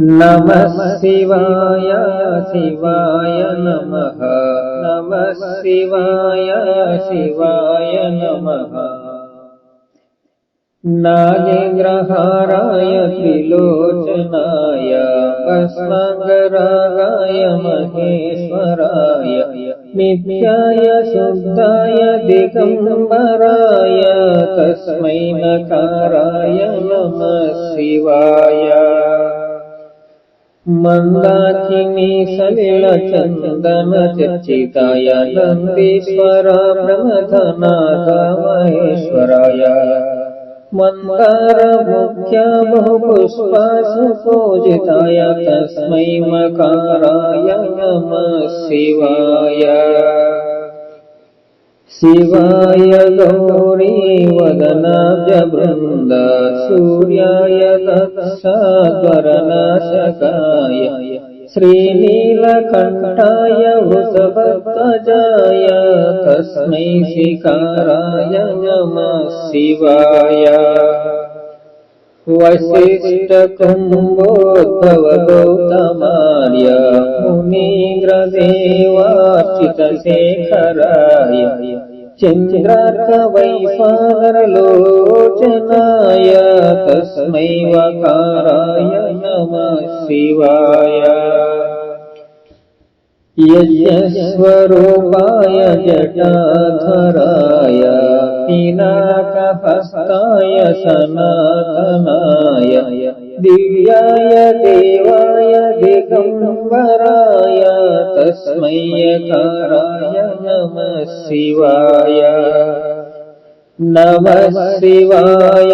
नमः शिवाय शिवाय नमः नमः शिवाय शिवाय नमः नागेन्द्रहाराय त्रिलोचनाय भस्मगरागाय महेश्वराय नित्याय शुद्धाय दिगम्बराय तस्मै नकाराय नमः शिवाय मन्दाकिनी सलिलचन्दनचर्चिताय नन्दीश्वरा प्रमथनाथा महेश्वराय मन्दारमुख्या बहुपुष्पासुपूजिताय तस्मै मकाराय नमः शिवाय। शिवाय गौरी वदनाब्जवृन्द सूर्याय दक्षाद्वरनाशकाय श्रीनीलकण्ठाय वृषभध्वजाय तस्मै शिकाराय नमः शिवाय वसिष्ठकुम्भोद्भव गौतमार्य मुनीन्द्रदेवार्चितशेखराय चन्द्रार्कवैफागरलोचनाय तस्मै वकाराय नमः शिवाय यज्ञस्वरूपाय जटाधराय पिनाकहस्ताय सनातनाय दिव्याय देवाय दिगम्बराय तस्मै यकाराय नमः शिवाय नमः शिवाय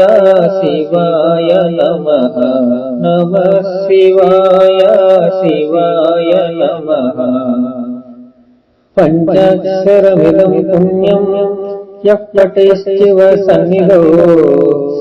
शिवाय नमः नमः शिवाय शिवाय नमः पञ्चाक्षरमिदं पुण्यं यः पठेश्चिव सन्निधौ